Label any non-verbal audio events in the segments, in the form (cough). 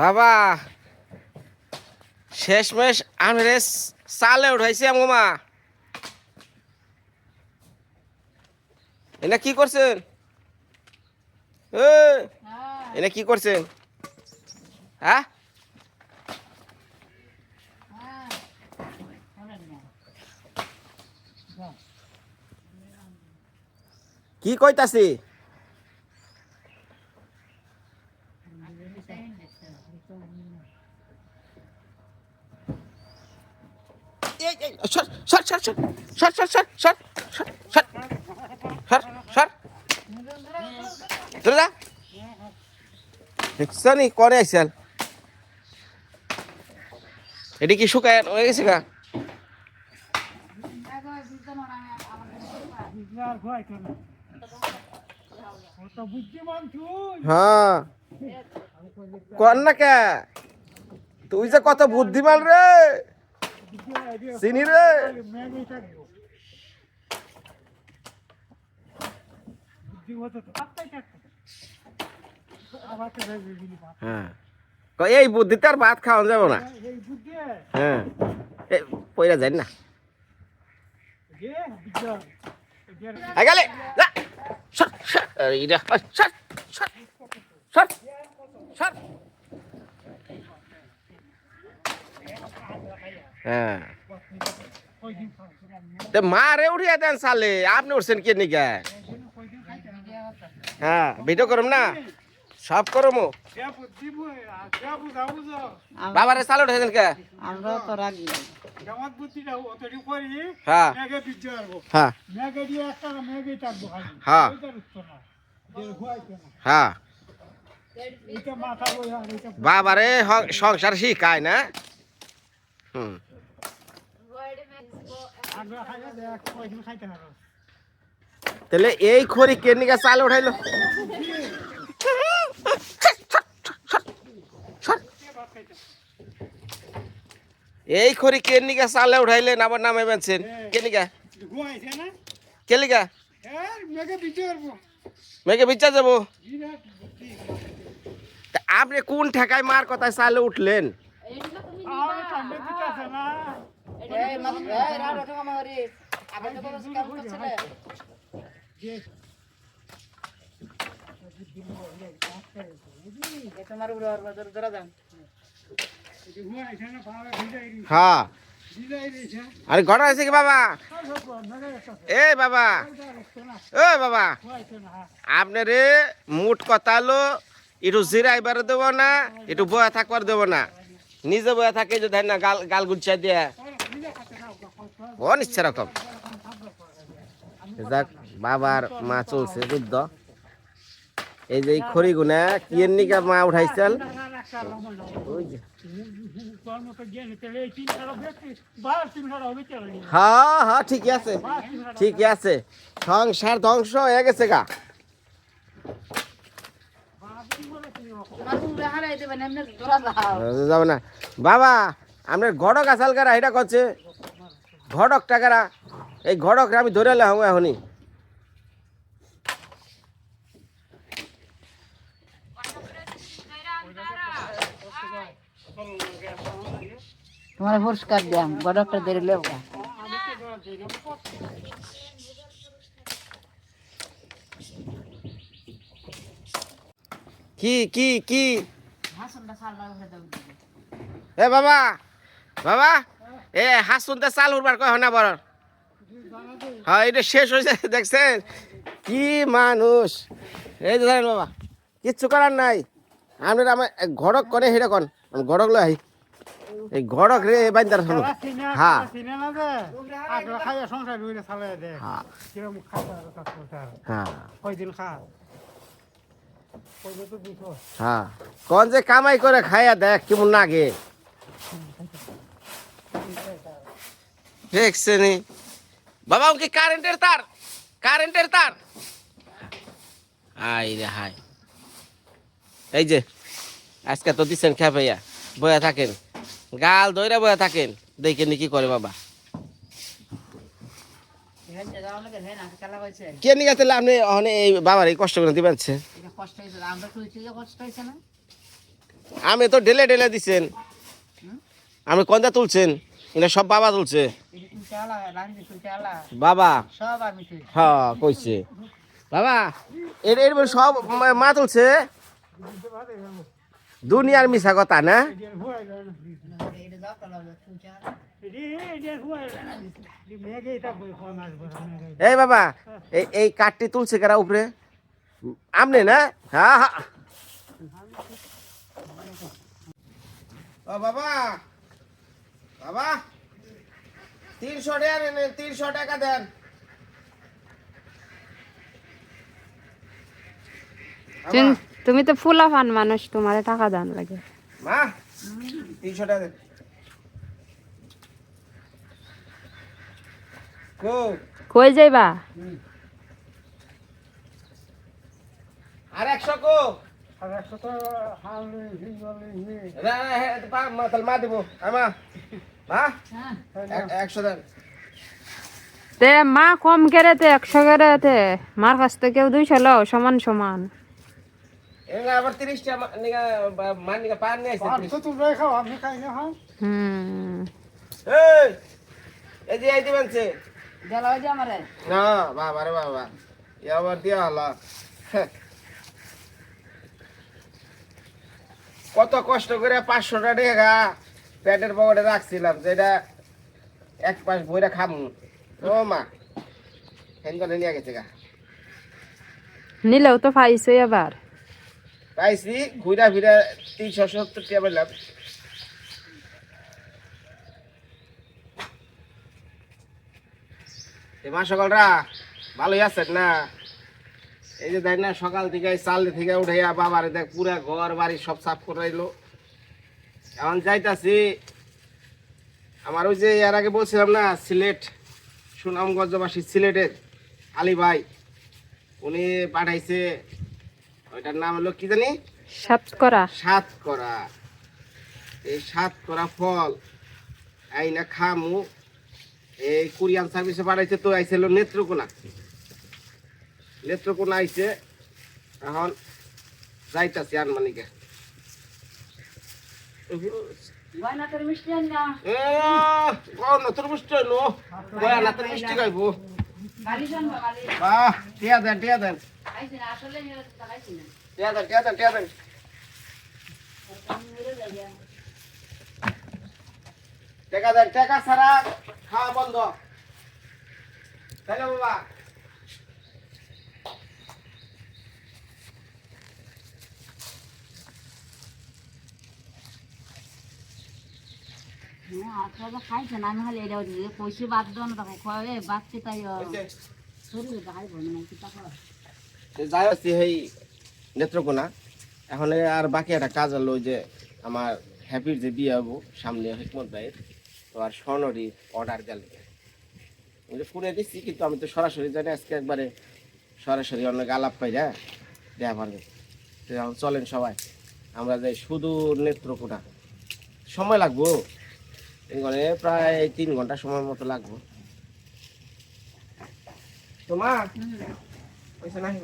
বাবা, শেষমেশ আমি রে সালে উঠাইছি আমা এনে কি করছেন? এনে কি করছেন? হ্যাঁ কি কইতাছি এই, এই, সর, কি শুকায় হয়ে গেছে গা কর না কে? তুই যে কত বুদ্ধিমান রে! চিনি হ্যাঁ। এই বুদ্ধিতে আর ভাত খাওয়া যাব না। হ্যাঁ। পয়লা যাই না। গেলে সর সর সর সর সর। হ্যাঁ। মারে উঠিয়ে দেন সালে আপনি উঠছেন কে নিকা? হ্যাঁ ভিডিও করম না? সব করম। বাবারে সালে উঠে দেন কে? হ্যাঁ।, হ্যাঁ। হ্যাঁ। হ্যাঁ। বাবারে সংসার শিখায় না। হুম। তাহলে এই খড়ি কেনিকা চাল উঠাইলো? এই খড়ি কেনিকা সালে উঠাইলেন? আবার নামে বেঁচেন কেনিকা কেলিকা মেঘে বিচার যাব। আপনি কোন ঠেকায় মার কথায় চালে উঠলেন? হ্যাঁ। আরে ঘর আছে কি বাবা? এ বাবা। ও বাবা। আপনার মুঠ কথালো একটু জিরাইবার দেব না, একটু বয়া থাকবার দেব না। নিজে বয়া থাকে যে ধান না, গাল গাল গুচ্ছা দিয়ে। অনিক সেরকম যাক বাবার মা চলছে বুদ্ধ। এই যে খড়ি গুনা কিয়ের নিকা মা উঠাইছেন? হা হা ঠিকই আছে ঠিকই আছে। সংসার ধ্বংস হয়ে গেছে গা। যাবে না। বাবা আপনার ঘটক আসাল কারা এটা করছে ঘটক টাকারা এই ঘটক আমি ধরে এলাম এখনই। তোমার পুরস্কার দিয়াম বড় একটা দেরি লেবো কি কি কি? এ বাবা! বাবা এ হাসুনতে চাল উঠবার কয় না বড়? হ্যাঁ এটা শেষ হয়েছে দেখছেন? কি মানুষ। এই ধরেন বাবা কিচ্ছু করার নাই। আমি আমার ঘড়ক করে কন। ঘড়ক লো আহি এই ঘড়ক রে বাইন্দার শুনো হ্যাঁ। হ্যাঁ। কোন হ্যাঁ। হ্যাঁ। যে কামাই করে খাইয়া দেখ কেমন লাগে। দেখছেনি। বাবা কি কারেন্টের তার কারেন্টের তার। আই রে হাই এই যে আজকে তো দিচ্ছেন খেপাইয়া বয়া থাকেন। গাল দইরা বয়া থাকেন। দেখে নি কি করে বাবা। কে নিয়ে গেছিল আপনি ওখানে এই বাবার এই কষ্ট করে দিবেন আমি তো ঢেলে ঢেলে দিছেন। আমি কন্দা তুলছেন? এটা সব বাবা তুলছে। বাবা? হ্যাঁ কইছে। বাবা, এর এর সব মা- তুলছে? দুনিয়ার মিশা কথা না। এই বাবা, এই এই কাঠটি তুলছে কারা উপরে? আমনে না? হ্যাঁ হ্যাঁ বাবা বাবা তিনশো টাকা নেন তিনশো টাকা দেন। তুমি তো ফুলা ফান মানুষ তোমার টাকা দান লাগে। মা তিনশো টাকা দেন। কই যাইবা? আর একশো কো। আর একশো তো হাল হ্যাঁ, পা, মা, তাহলে মা দিব আমা। মা? হ্যাঁ। তে মা কম কেরে তে একশো কেরে তে মার কাছ থেকে কেউ দুইশো লও সমান সমান। আবার তিরিশটা পান নিয়ে হ্যাঁ? হুম। এই এই যে এই দিবেন সে। জ্বালা আমারে। না বাবা রে বাবা। দিয়া হলো। কত কষ্ট করে পাঁচশো টাকা পেটের পকেটে রাখছিলাম যেটা এক পাশ বইরা খামু। ও মা হেন নিয়ে গেছে গা। নিলেও তো পাইছো এবার পাইছি ঘুরা ফিরা তিনশো সত্তর টাকা পেলাম মা সকালরা ভালোই আছেন না? এই যে দেখ না সকাল থেকে চাল থেকে উঠাইয়া বাবার দেখ পুরা ঘর বাড়ি সব সাফ করাইলো। এখন যাইতাছি। আমার ওই যে এর আগে বলছিলাম না সিলেট সুনামগঞ্জবাসী সিলেটের আলী ভাই উনি পাঠাইছে ওইটার নাম হলো কি জানি? সাত করা সাত করা এই সাত করা ফল এই না খামু এই কুরিয়ান সার্ভিসে পাঠাইছে তো আইছিল নেত্রকোনা। নেত্রকোনা আইছে এখন যাইতাছি আনমানিকে। গয়না তোর মিষ্টি আন না এ কোন তোর মিষ্টি নো বয়া না তোর মিষ্টি খাইবো বালি শোন বালি বাহ টিয়া দেন টিয়া দেন খাইছি আসলে নিয়ে খাইছি না টিয়া দেন টিয়া দেন টিয়া দেন টাকা দেন টাকা ছাড়া খাওয়া বন্ধ তাই বাবা আপনারা খাইছেন আমি এটা বাদ তখন না কি টাকা তো যাই হচ্ছে এই নেত্রকোনা। এখন আর বাকি একটা কাজ হলো যে আমার হ্যাপির যে বিয়ে হব, সামনে হিকমত ভাইয়ের, তো আর স্বর্ণরই অর্ডার গেল ফোনে দিচ্ছি, কিন্তু আমি তো সরাসরি জানি, আজকে একবারে সরাসরি অনেক আলাপ পাই না দেওয়া পারবে। চলেন সবাই, আমরা যাই শুধু নেত্রকোনা। সময় লাগবো? এখানে প্রায় তিন ঘণ্টা সময় মতো লাগবো। তো পয়সা নাহি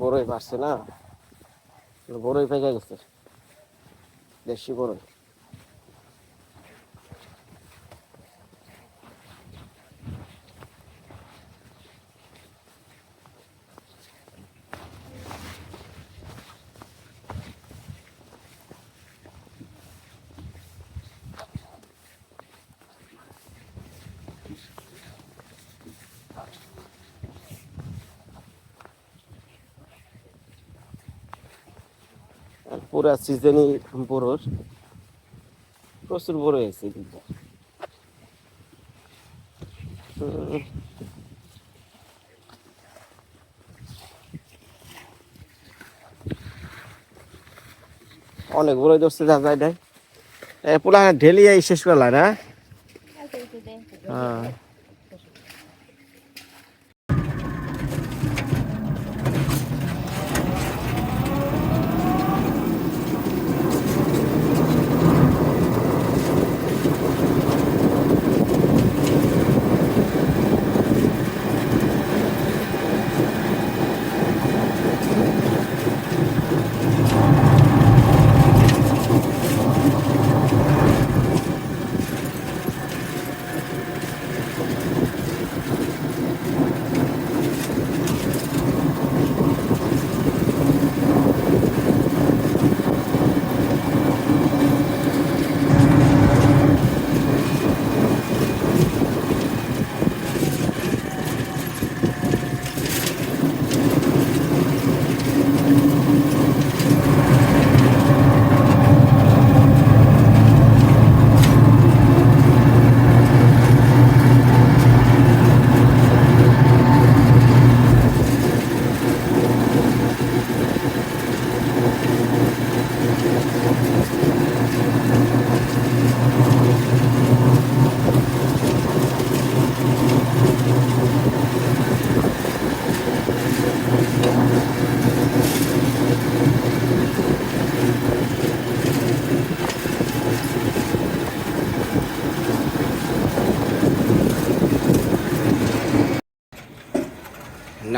বড়ই পারছে না? বড়ই পেকে গেছে। দেশি বড়ই পুরা সিজনই বরোর। প্রচুর বড় হয়েছে কিন্তু। অনেক বড় ধরছে, যা যায় নাই পোলা পুরা ঢেলিয়ে শেষ করলা না হ্যাঁ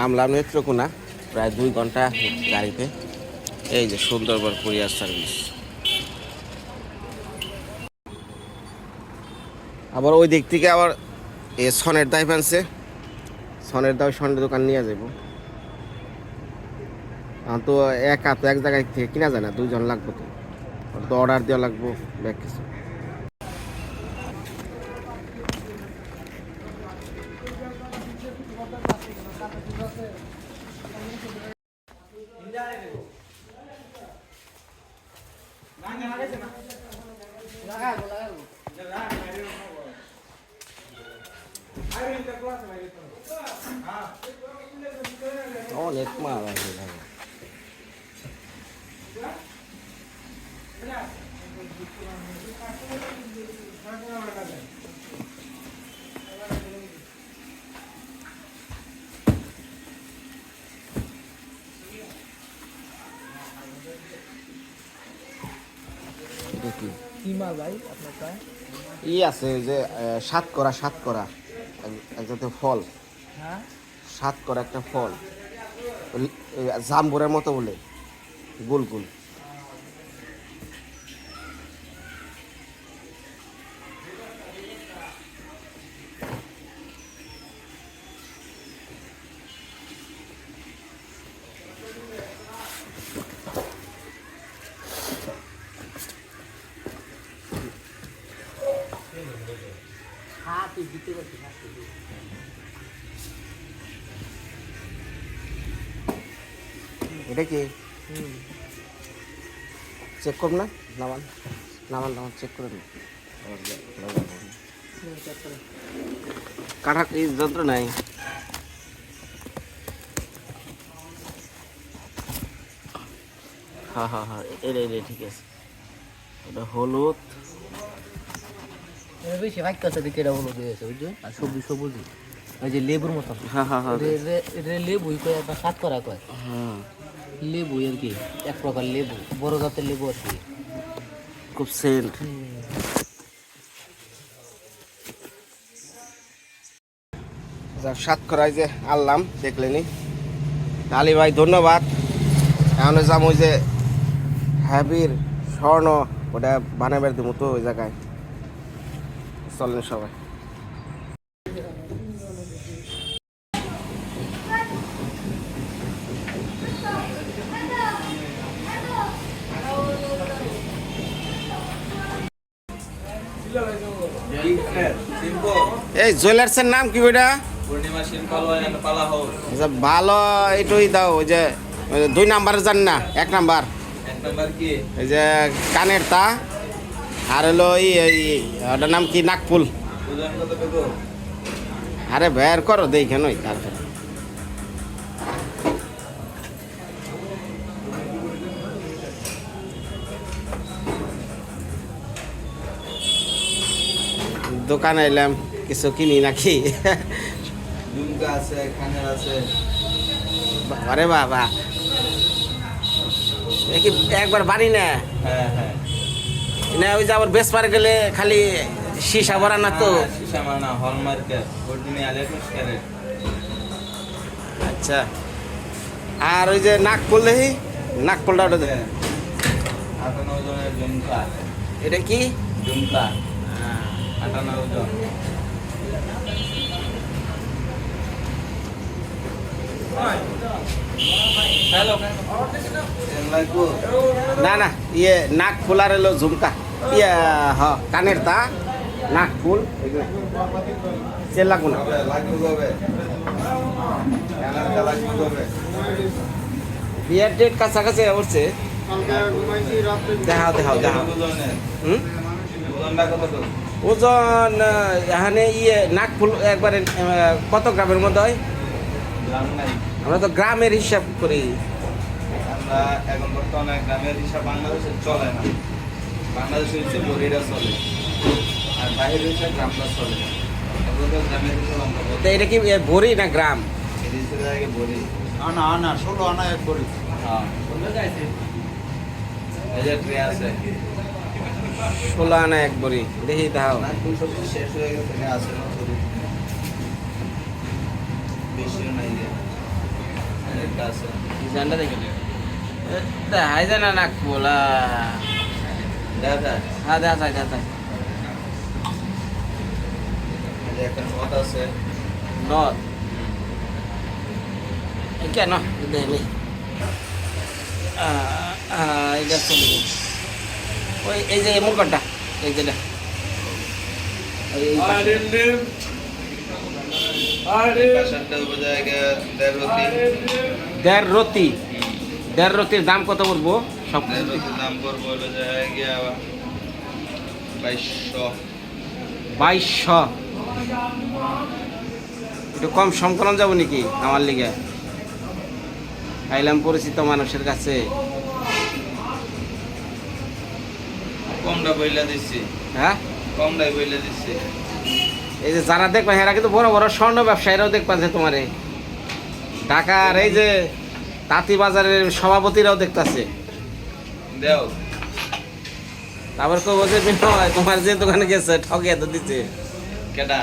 নামলাম নেত্রকোনা, প্রায় দুই ঘণ্টা গাড়িতে। এই যে সুন্দরবন কুরিয়ার সার্ভিস। আবার ওই দিক থেকে আবার এ সনের দায় ফেলছে সনের দাও সনের দোকান নিয়ে যাব। তো একা তো এক জায়গায় থেকে কিনা যায় না দুজন লাগবে তো। অর্ডার দেওয়া লাগবো, ব্যাগ কিছু। ই আছে যে সাত করা সাত করা। এক জাতীয় ফল। সাত করা একটা ফল। জাম্বুরের মতো বলে। গোল গোল। এটা কি? চেক করব না? নামান নামান নামান চেক করে কাটা এই যন্ত্র নাই। হ্যাঁ হ্যাঁ হ্যাঁ এটা এটা ঠিক আছে। এটা হলুদ। বেশি ভাগ্য দিকে এটা আর সবুজ সবুজ। ওই যে লেবুর মতন হ্যাঁ হ্যাঁ হ্যাঁ। লেবুই কয় সাত করা কয়। হ্যাঁ। লেবু আর কি? এক প্রকার লেবু। বড় জাতের লেবু আর কি খুব সেন্ট। সাত যে আনলাম দেখলেনি। আলী ভাই ধন্যবাদ। এখন যাম ওই যে হ্যাবির স্বর্ণ ওটা বানাবার দেবো তো ওই জায়গায়। চলেন সবাই। এই জুয়েলার্সের নাম কি হাউস আচ্ছা ভালো এইটুই দাও ওই যে দুই নাম্বার জান না এক নাম্বার। এই যে কানের তা। আর হলো এই ওটার নাম কি? পেবো আরে বের করো দেখে নই তারপরে। দোকানে এলাম কিছু কিনি নাকি? আছে বাবা। একবার বাড়ি না? হ্যাঁ হ্যাঁ। না ওই যে আবার বেশ পার গেলে খালি সীসা ভরা না তো? শিশা মানা হলমার্কের অরিজিনাল একুশ ক্যারেট আচ্ছা। আর ওই যে নাকফুল দেখি? নাকফুলটা ওটা ওজনের এটা কি? ঝুমকা ওজন না না ইয়ে নাক ফুলার এলো ঝুমকা ইয়ে হ কানের তা, নাক, ফুল বিয়ের ডেট কাছাকাছি উঠছে দেখাও দেখাও দেখাও। হুম? ওজন, এখানে ইয়ে নাক, ফুল একবারে কত গ্রামের মধ্যে হয়? আমরা তো গ্রামের হিসাব করি। এখন বর্তমানে গ্রামের হিসাব বাংলাদেশে চলে না। বাংলাদেশে হচ্ছে বড়িরা চলে আর বাইরে হচ্ছে গ্রামটা চলে। এটা কি ভরি না গ্রাম? বড়ি আনা আনা ষোলো আনা এক করি হ্যাঁ। এই যে ট্রে আছে। ষোলো আনা এক ভরি দেখি দাও। শেষ হয়ে গেছে না আছে বেশিও নাই আছে। দেখে। দেখাই যায় না বলা দেখা যায়? হ্যাঁ দেখা যায় দেখা যায়। এই যে একটা নথ আছে। নদ কেন? দেখলি এটা চলবে ওই এই যে মুখটা এই যেটা দেড় রতি। দেড় রতির দাম কত পড়ব সব দাম পড়ব হলো যায় গিয়া বাইশশো। বাইশশো। একটু কম সম করানো যাব নাকি আমার লিগে? খাইলাম পরিচিত মানুষের কাছে। কমটা বইলা দিচ্ছি হ্যাঁ? কমটাই বইলা দিচ্ছি এই যে যারা দেখবেন এরা কিন্তু বড় বড় স্বর্ণ ব্যবসায়ীরাও দেখবেন যে তোমার। ঢাকার এই যে তাঁতি বাজারের সভাপতিরাও দেখতাছে। দেও। তারপর কেউ বলছে বিনয় তোমার যে দোকানে গেছে তো কেটা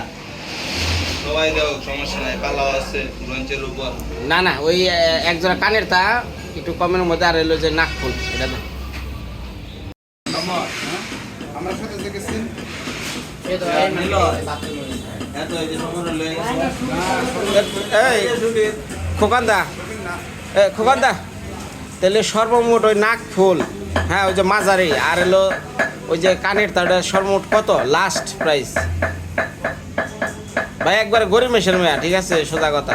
সবাই দেও সমস্যা নাই পালাও আছে ব্রঞ্চের উপর। না না ওই একজোড়া কানের তা একটু কমের মধ্যে আর এলো যে নাক ফুল এটা না। আমার সাথে দেখেছেন এত এই যে সময় লয়ে এই খোকান্দা। এ খোকান্দা তাহলে সর্বমোট ওই নাক ফুল। হ্যাঁ ওই যে মাজারি আর হলো ওই যে কানের তার সর্বমোট কত? লাস্ট প্রাইস ভাই একবার গরিব মেশের মেয়া ঠিক আছে? সোজা কথা।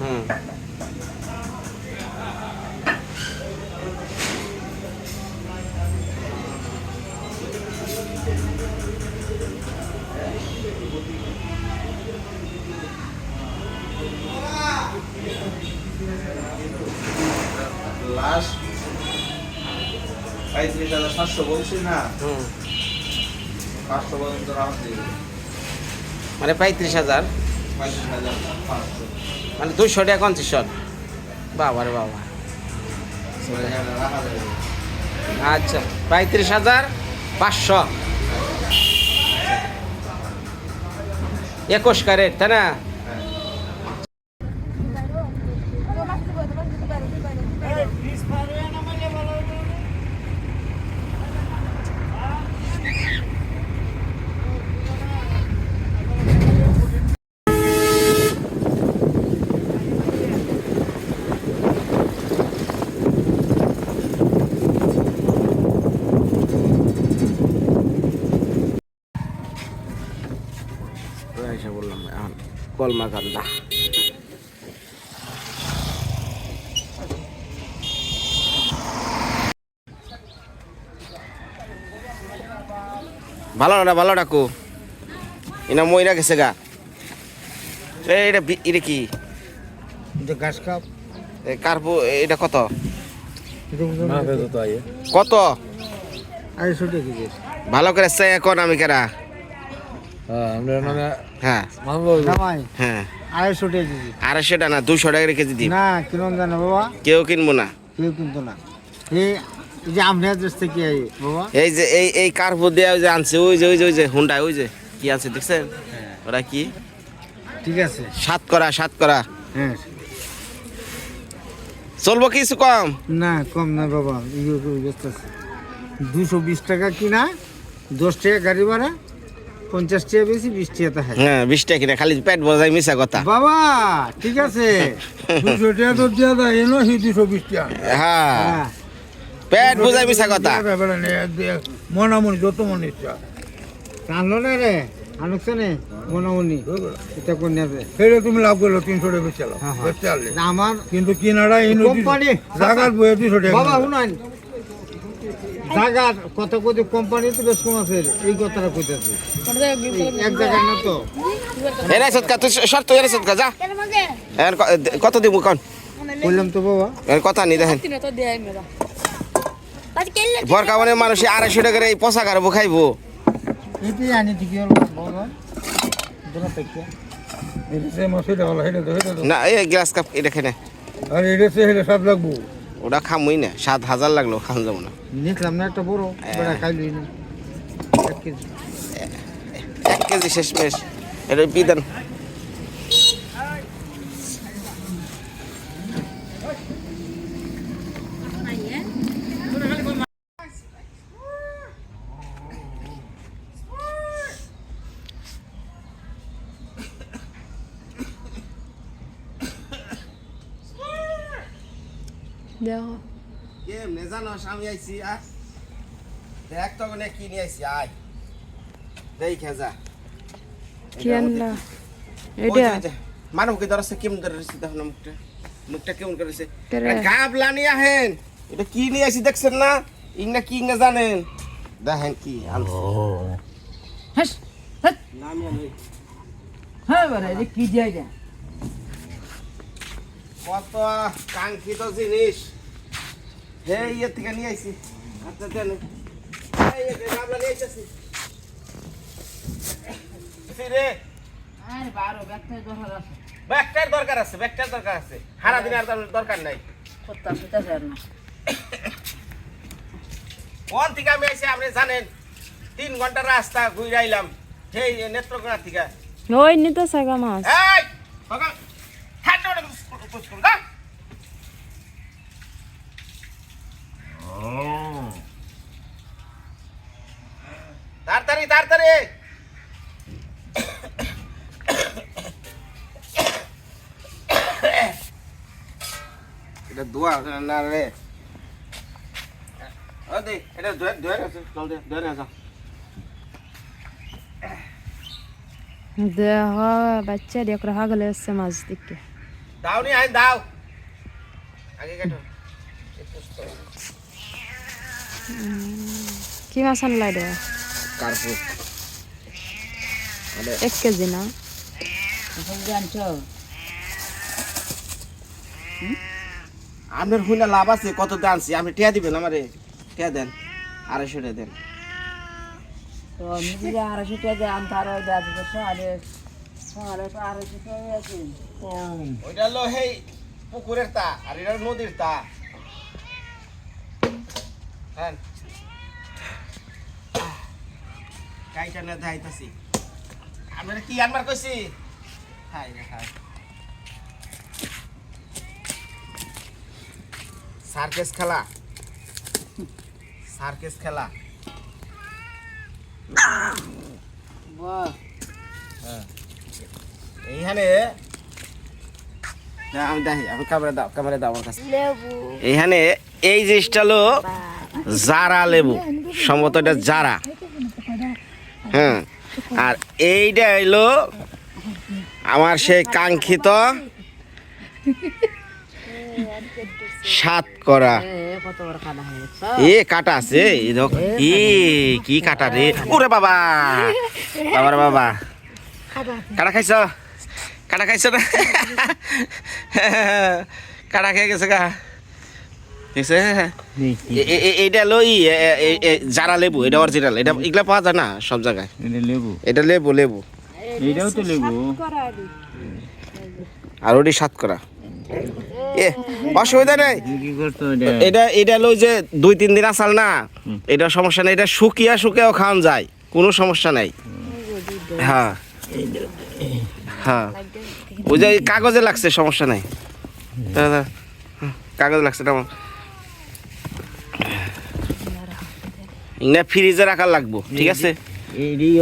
হুম। পঁয়ত্রিশ হাজার সাতশো বলছি না। পাঁচশো পর্যন্ত রাউন্ড দিবে মানে পঁয়ত্রিশ হাজার। পঁয়ত্রিশ হাজার পাঁচশো। মানে দুশো টাকা কনসেশন বাবা রে বাবা। আচ্ছা পঁয়ত্রিশ হাজার পাঁচশো। একুশ ক্যারেট তাই না এসে বললাম এখন কলমা কান্দা ভালো না ভালো ডাকু এনা মইরা গেছে গা। এটা এটা কি? ঘাস কাপ এ কার্পু এটা কত? কত? ভালো করে সে এখন আমি কেরা। হ্যাঁ হ্যাঁ। আড়াইশো টাকা কেজি। আড়াইশোটা না দুশো টাকা কেজি দিন না কিরম জানে বাবা। কেউ কিনবো না। কেউ কিন্তু না। এই যে আপনার থেকে বাবা। এই যে এই এই কার্পু দেওয়া ওই যে আনছে ওই যে ওই যে ওই যে হুন্ডা ওই যে কি আছে দেখছেন? ওরা কি? ঠিক আছে। সাত করা সাত করা। হ্যাঁ। চলবো কিছু কম? না কম না বাবা ইয়ে দুশো বিশ টাকা কিনা দশ টাকা গাড়ি ভাড়া পঞ্চাশ টাকা বেশি বিশ টাকা হ্যাঁ বিশ টাকা কিনা খালি পেট বোঝাই মিশা কথা। বাবা ঠিক আছে। (laughs) দুশো টাকা তো দেওয়া যায় এনো সেই দুশো বিশ টাকা হ্যাঁ। পেট বোঝাই মিশা কথা। মনামনি যত মনে ইচ্ছা জানলো না রে? আনুকছে নে? মনামনি। এটা কোন নেবে সেটা তুমি লাভ করল তিনশো টাকা। বুঝতে আমার কিন্তু কিনারা এই কোম্পানি জাগার বইয়ে দুশো টাকা বাবা শুনান। জায়গার কত কত কোম্পানি তো বেশ কম আছে এই কথাটা কইতেছে। এক জায়গায় না তো? এরাই সৎকা তুই শর্ত এরাই সৎকা যা। ক- কত দিব কন? বললাম তো বাবা। এখন কথা নি দেখেন। বরকাবনে মানুষ আড়াইশো টাকার এই পোশাক আর খাইবো। আনি ঠিকই হল বাবা। এটা সে হলো না এই গ্লাস কাপ এটা খেনে আর এটা সে হেলে সাত লাগবো। ওটা খামুই না সাত হাজার লাগল খান যাব না। নিলাম না একটা বড় বেড়া এক কেজি। এক কেজি শেষ মেশ এটা বিধান দেখো কেমনে জানো আমি আইছি আয় দেখ তো মানে কি নিয়ে আইছি আয়। দেখে যা কি আনলা? এটা? মানুষকে ধরছে কেমন ধরেছে দেখো না মুখটা। মুখটা কেমন করেছে। কেরে? গাবলা নিয়ে আহেন এটা কি নিয়ে আসি দেখছেন না? ইংনা কি ইংনা জানেন? দেখেন কি আনছে। হাস হ্যাঁ বারে কি এটা? কত কাঙ্ক্ষিত জিনিস। হে ইয়ে থেকে নিয়ে আইছি। আচ্ছা দেন এই নিয়ে আইছি ফিরে আরে বারো ব্যক্তি দরকার আছে। ব্যাগটার দরকার আছে ব্যাগটার দরকার আছে। সারা দিন আর দরকার নাই। না। কোন থেকে আমি আপনি জানেন? তিন ঘণ্টার রাস্তা ঘুরে আইলাম সেই নেত্রকোনা থেকে। ওই নিতে সাগা মাছ। এই বাবা ঠান্ডা ওটা কুচ করুন না তাড়াতাড়ি এটা দোয়া না রে? দে এটা ধরে ধরে আছে চল দে ধরে দেহ বাচ্চা মাছ দিকে। দাও নি আইন দাও। আগে কাটো কি মাছ আনলা এটা কার্পু এক কেজি না? আপনার হুইনা লাভ আছে কত দানছি আপনি টিয়া দিবেন আমারে? টিয়া দেন আড়াইশো টাকা দেন। তো নিজে আড়াইশো টাকা দিয়ে আনতে আরও দেওয়া যেত সকালে সকালে তো আড়াইশো টাকা আছে। ওইটা হলো সেই পুকুরের তা আর এটা নদীর তা। হ্যাঁ। কাইটা না আমরা কি আনবার কইছি? হাই রে হাই সার্কেস খেলা। সার্কেস খেলা। এইখানে আমি দেখি আমি ক্যামেরা দাও ক্যামেরা দাও আমার কাছে। এইখানে এই জিনিসটা হলো জারা লেবু। সম্ভবত এটা জারা। হ্যাঁ। আর এইটা হইল আমার সেই কাঙ্ক্ষিত সাত করা এ, কাটা আছে এ কি কাটা রে? ওরে বাবা! বাবার বাবা। কাটা খাইছ? কাটা খাইছ না? কাটা খেয়ে গেছে গা? দেখছে এ- এ- এ- এইটা লই জারা লেবু এটা অরিজিনাল এটা এগুলা পাওয়া যায় না সব জায়গায়? এটা লেবু। এটা লেবু লেবু। এটাও তো লেবু। আর ওটি সাত করা এ অসুবিধা নেই। এটা? এটা হলো যে দুই তিন দিন আসাল না এটা সমস্যা নেই এটা শুকিয়া শুকিয়াও খাওয়ান যায় কোনো সমস্যা নাই। হ্যাঁ। হ্যাঁ। ওই যে কাগজে লাগছে সমস্যা নাই। দাদা, দাদা, হুম, লাগছে না আমার না ফ্রিজে রাখার লাগবো ঠিক আছে?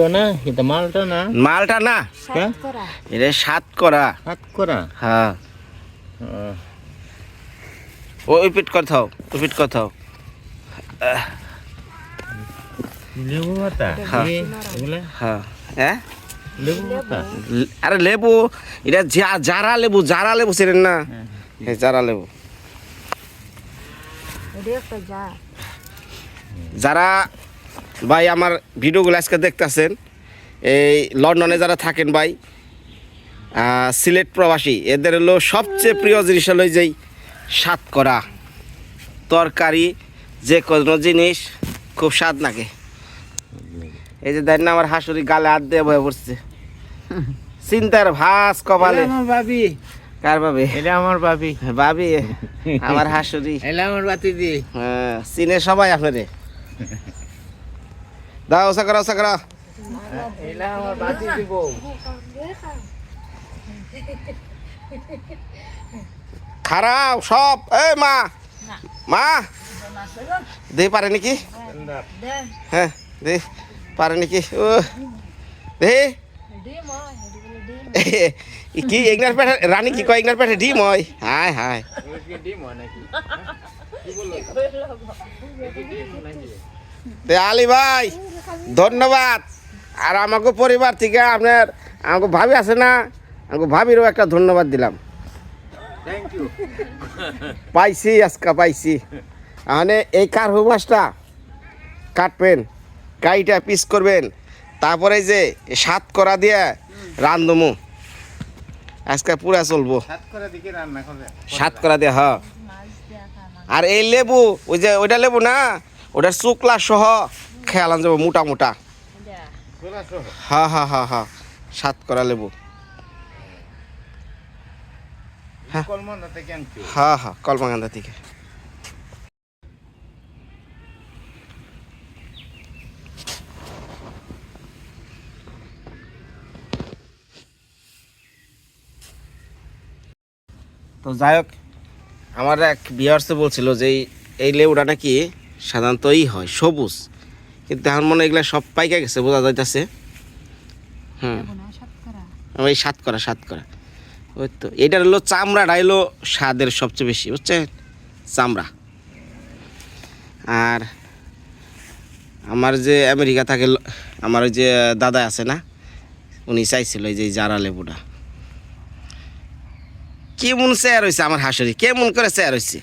না এটা মালটা না? মালটা না? হ্যাঁ? এটা সাত করা। হাত করা? হ্যাঁ। ও ওই পিট কথাও ওই পিট কথাও লেবু পাতা? হ্যাঁ। হ্যাঁ। হ্যাঁ? আরে লেবু এটা যা- জারা লেবু জারা লেবু ছিলেন না? হ্যাঁ জারা লেবু। যারা ভাই আমার ভিডিওগুলো আজকে দেখতেছেন এই লন্ডনে যারা থাকেন ভাই সিলেট প্রবাসী এদের হলো সবচেয়ে প্রিয় জিনিস হলো যেই স্বাদ করা। তরকারি যে কোনো জিনিস খুব স্বাদ লাগে। এই যে দেন না আমার হাসুরি গালে হাত দিয়ে বয়ে পড়ছে। চিন্তার ভাস কপালে। আমার বাবি কার ভাবে? এটা আমার বাবি ভাবি আমার হাসুরি। এটা আমার বাতি দি হ্যাঁ চিনে সবাই আপনারে। (laughs) দাও ওসা করো ওসা করো এটা আমার বাতি দিব খারাপ, সব। এই, মা। মা। দে, পারে নাকি? হ্যাঁ দে, পারে নাকি? ও। দে। (laughs) কি, এগনার পেটে, রানী কি কয়, এগনার পেটে ডিম হয়? হায় হায়। ডিম হয় নাকি? আলী ভাই ধন্যবাদ। আর আমাকে পরিবার থেকে আপনার আমাকে ভাবি আছে না আমাকে ভাবিরও একটা ধন্যবাদ দিলাম। পাইছি আজকা পাইছি। মানে এই কার হুবাসটা কাটবেন কাইটা পিস করবেন তারপরে যে সাত করা দিয়ে রান্ধমু আজকে পুরা চলবো। সাত করে রান্না করবে। সাত করা দিয়ে হ আর এই লেবু, ওই যে ওইটা লেবু না, ওটা শুকলা সহ খেয়ালাম যাব মোটা মোটা। হা হা হা হা, সাত করা লেবু। কলমন্দা থেকে আনছো হা হা কলমাকান্দা থেকে। তো যাই হোক আমার এক বিয়ার্সে বলছিল যে এই- লেবুটা নাকি সাধারণত ই হয় সবুজ। কিন্তু এখন মনে এগুলা সব পাইকা গেছে বোঝা যাইতেছে। হুম। ওই সাত করা সাত করা ওই তো এটার হলো চামড়াটা হলো স্বাদের সবচেয়ে বেশি বুঝছেন? চামড়া। আর আমার যে আমেরিকা থাকে আমার ওই যে দাদা আছে না উনি চাইছিল এই যে এই জারা লেবুটা। কেমন চেয়ার হয়েছে আমার হাসরি? কেমন করে চেয়ার হয়েছে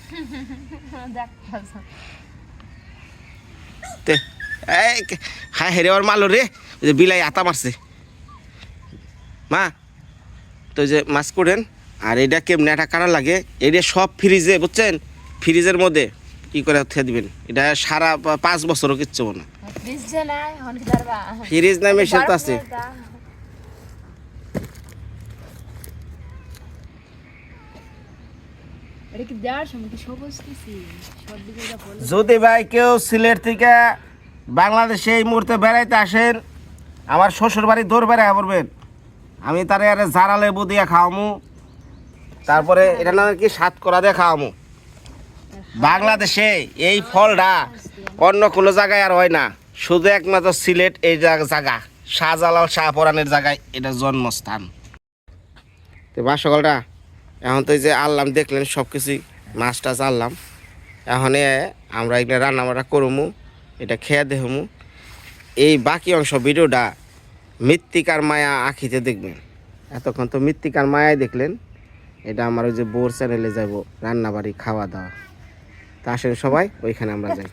হায় হেরে ওর মালো রে ওই যে বিলাই আতা মারছে। মা তো যে মাছ করেন আর এটা কেমনে একটা কাটা লাগে এটা সব ফ্রিজে বুঝছেন? ফ্রিজের মধ্যে কি করে খেয়ে দিবেন? এটা সারা পাঁচ বছরও কিচ্ছু না। ফ্রিজ না মেশিন তো আছে এটা কি দেওয়ার সময় কি সবুজ দিছি সর্দি করে বল যদি ভাই কেউ সিলেট থেকে বাংলাদেশে এই মুহূর্তে বেড়াইতে আসেন, আমার শ্বশুর বাড়ি দৌড় বেড়ায় পড়বেন আমি তারে আরে জারা লেবু দিয়ে খাওয়ামু। তারপরে এটা না কি? সাত করা দিয়ে খাওয়ামু। বাংলাদেশে এই ফলটা অন্য কোনো জায়গায় আর হয় না। শুধু একমাত্র সিলেট এই জায়গা শাহজালাল শাহপরানের জায়গায় এটা জন্মস্থান। তো সকালটা এখন তো এই যে আনলাম, দেখলেন সব কিছুই মাছ টাছ আনলাম এখন আমরা এগুলো রান্না বান্না করমু, এটা খেয়ে দেখমু। এই বাকি অংশ ভিডিওটা মৃত্তিকার মায়া আখিতে দেখবেন। এতক্ষণ তো মৃত্তিকার মায়াই দেখলেন। এটা আমার ওই যে বোর চ্যানেলে যাব, রান্নাবাড়ি, খাওয়া দাওয়া। তা আসেন সবাই, ওইখানে আমরা যাই।